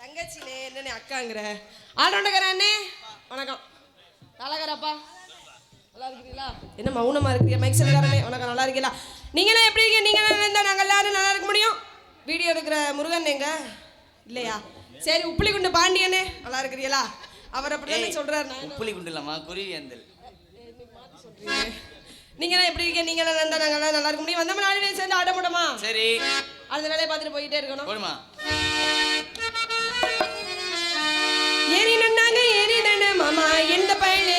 தங்கச்சினே என்னண்ணே அக்காங்கிற? அண்ணே வணக்கம். நல்லாக்கறப்பா நல்லா இருக்கிறீங்களா என்ன மௌனமா இருக்கிறியா மைக் செல்லுக்காரனே வணக்கம். நல்லா இருக்கீங்களா நீங்களே எப்படி இருக்கீங்க? நீங்க நல்லா இருந்தா நாங்க எல்லாரும் நல்லா இருக்க முடியும். வீடியோ எடுக்கிற முருகன் எங்க? இல்லையா? சரி உப்புளிக்குண்டு பாண்டியனே நல்லா இருக்கிறீங்களா அவர் அப்படிதானே சொல்றாரு. நான் என்ன உப்புளி குண்டு இல்லம்மா குருவி அந்தல்? நீங்களாம் எப்படி இருக்கீங்க? நீங்க நல்லா இருந்தா நாங்க எல்லாம் நல்லா இருக்க முடியும். வந்தோம் நாலு பேர் சேர்ந்து ஆட போட்டோமா சரி. அந்த வேலையை பார்த்துட்டு போயிட்டே இருக்கணும். போடுமா? ஏறி நன்னாங்க ஏறி நன்ன மாமா எந்த பயலே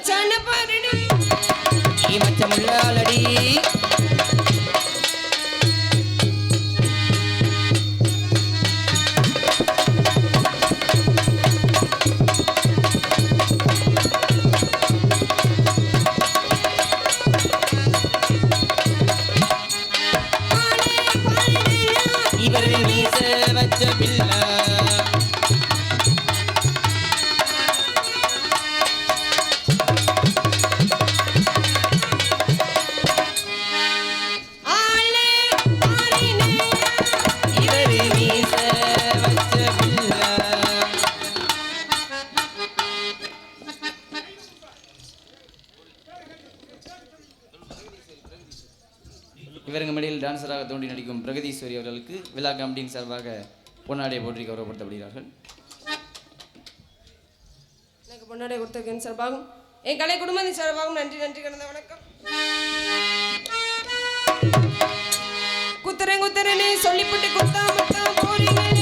மச்சான பாருடி ஏ மச்சமுள்ளாலடி நடிக்கும் அவர்களுக்கு விழா கமிட்டியின் சார்பாக பொன்னாடியை போற்றி கௌரவப்படுத்தப்படுகிறார்கள். எனக்கு பொன்னாடை கொடுத்ததுக்கு சார்பாகும் என் கலை குடும்பத்தின் சார்பாகும் நன்றி நன்றி கடந்த வணக்கம். குத்துறேன் குத்துறேன்னு சொல்லிப்புட்டு குத்தா தான் போறீங்க.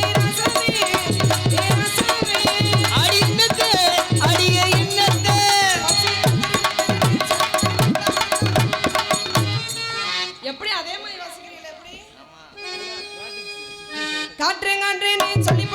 காற்றேங்காற்றே நீ சொல்லி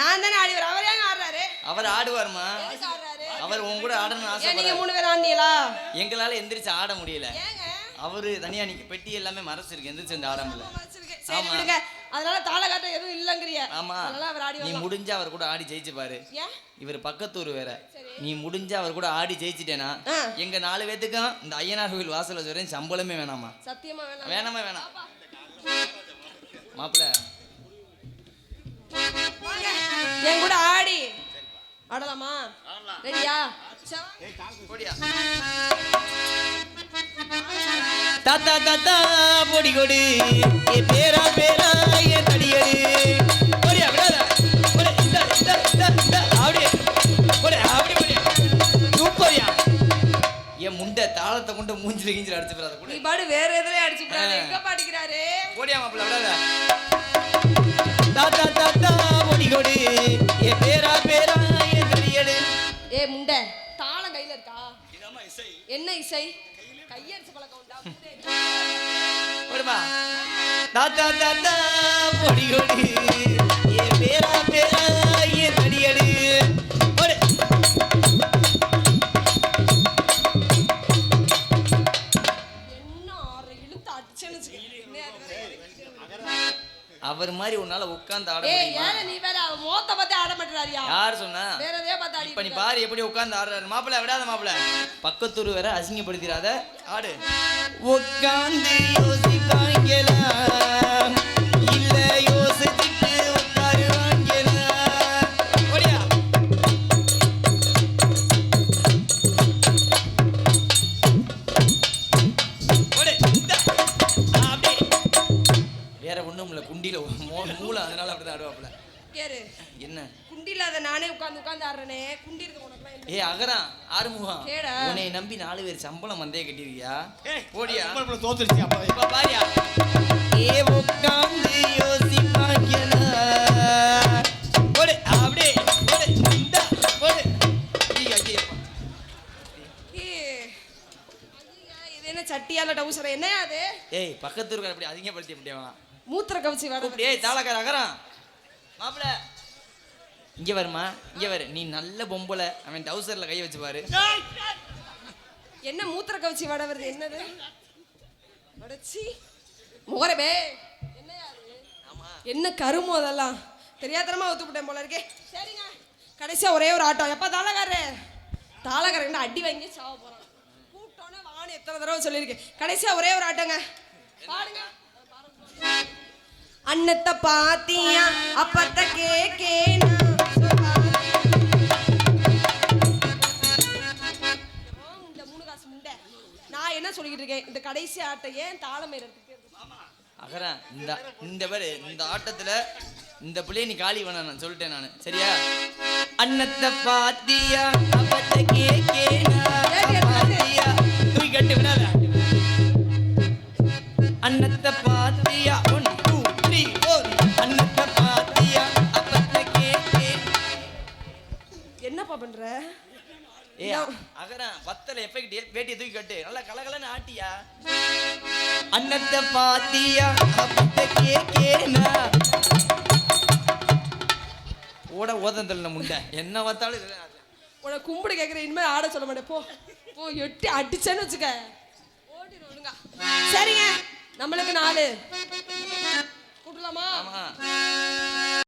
நான் தானே ஆடி வரேன் அவர் ஏங்க ஆடுறாரு. அவர் ஆடுவாருமா? அவர் உன் கூட ஆடணும்னு ஏன் நீங்க மூணு பேர் ஆடினீங்களா? எங்களால எந்திரிச்சு ஆட முடியல. அவரு தனியா நிக்க பெட்டி எல்லாமே மறைச்சிருக்கு எந்திரிச்சு வந்து ஆட முடியல. ஆமா. அதனால தாளகாட்டம் எதுவும் இல்லங்கிறிய. ஆமா. நீ முடிஞ்சா அவர் கூட ஆடி ஜெயிச்சு பாரு. ஏன்? இவர் பக்கத்தூர் வேற. நீ முடிஞ்சா அவர் கூட ஆடி ஜெயிச்சிட்டேனா. எங்க நாலு பேத்துக்கும் இந்த ஐயனார் கோயில் வாசல் வச்சுறேன் சம்பளமே வேணாமா? சத்தியமா வேணாம். வேணாமா வேணாம். மாப்பிள்ள. ஆடலாமா? ரெடியா? தாத்தா தாத்தா பொடி கொடு ஏ பேரா பேரா ஏ தடியடு போடியா விடாத போடு இந்த இந்த இந்த இந்த. அப்படியே போடு அப்படி போடியா சூப்பர்யா. என் முண்டை தாளத்தை கொண்டு மூஞ்சில கிஞ்சில அடிச்சு போறாத நீ கூட பாடு வேற எதுலயே அடிச்சுட்டாரு ஆ. எங்க பாடிக்கிறாரு? போடியா மாப்பிள்ள விடாத. தாத்தா தாத்தா பொடி கொடு ஏ பேரா பேரா ஏ முண்டை. தாளம் கையில இருக்கா? என்ன இசை? கையடிச்சு பழக்கம் தாத்தா தாத்தா பொடி கொடு ஏ பேரா அவர் மாதிரி உன்னால உட்கார்ந்து ஆட ஏய் முடியுமா? நீ வேற மோத்த பார்த்து ஆட மாட்டாரியா யார் சொன்னா? வேற எதையோ பார்த்து ஆடி இப்ப நீ பாரு எப்படி உட்கார்ந்து ஆடுறாரு. மாப்பிள்ள விடாத மாப்பிள்ள. பக்கத்தூர் வேற அசிங்கப்படுத்திடாத. ஆடு. உட்கார்ந்து யோசிப்பாங்கலாம் உட்கார்ந்து ஆடுறேனே குண்டி இருக்க உனக்குலாம் என்ன ஏய் அகரம் ஆறுமுகம் கேடா. உன்னை நம்பி நாலு பேர் சம்பளம் வந்தே கட்டிருக்கியா? போடியா? தோத்துருச்சு அப்பா. இப்ப பாரியா? ஏ உட்கார்ந்து யோசிப்பாங்கனா போடு அப்படியே போடு இந்த போடு. இது என்ன சட்டியால டவுசர்? என்ன அது? ஏய் பக்கத்து இருக்க அப்படி அதிகப்படுத்தி வேணாம் மூத்திர கவிச்சி வர ஏய் தாளக்கார அகரம் மாப்பிள இங்க வருமா? இங்க வரு. நீ நல்ல பொம்பளை. அவன் டவுசர்ல கை வச்சு பாரு என்ன மூத்திர கவிச்சி வட வருது? என்னது? வடச்சி என்ன கருமோ அதெல்லாம்? தெரியாதனமா ஒத்துப்பிட்டேன் போல இருக்கே. சரிங்க. கடைசியா ஒரே ஒரு ஆட்டம் எப்ப தாளகாரு தாளகாரன் அடி வாங்கி சாவ போறான். கூட்டோன்னே வான்னு எத்தனை தடவை சொல்லியிருக்கேன் கடைசியா ஒரே ஒரு ஆட்டங்க. பாடுங்க. அன்னத்தை பாத்தியா? அப்பத்த கேக்கேனா நான் என்ன சொல்லிக்கிட்டு இருக்கேன்? இந்த கடைசி ஆட்டை ஏன் தாளம் அகரா இந்த இந்த பேரு இந்த ஆட்டத்துல இந்த பிள்ளைய நீ காலி பண்ண நான் சொல்லிட்டேன் நான். சரியா? அன்னத்தை பாத்தியா? அப்பத்த கேக்கேனா? பாத்தியா? தூக்கி கட்டி விடாத. அன்னத்தை பாத்தியா? ஒன் டூ த்ரீ ஃபோர் அன்னத்தை பாத்தியா? அப்பத்த கேக்கே பண்ற? ஏ அகரா பத்தல எஃபெக்ட் வேட்டியை தூக்கி கட்டு. நல்லா கலகலன்னு ஆட்டியா? அன்னத்தை பாத்தியா? கேக்கேனா? ஓட ஓதந்தல்ல முண்டை. என்ன பார்த்தாலும். உனக்கு கும்பிடு கேட்குற இனிமேல் ஆட சொல்ல மாட்டேன். போ. போ எட்டி அடிச்சேன்னு வச்சுக்க. ஓடிடு ஒழுங்கா. சரிங்க. நம்மளுக்கு நாலு. கூட்டலாமா? ஆமா.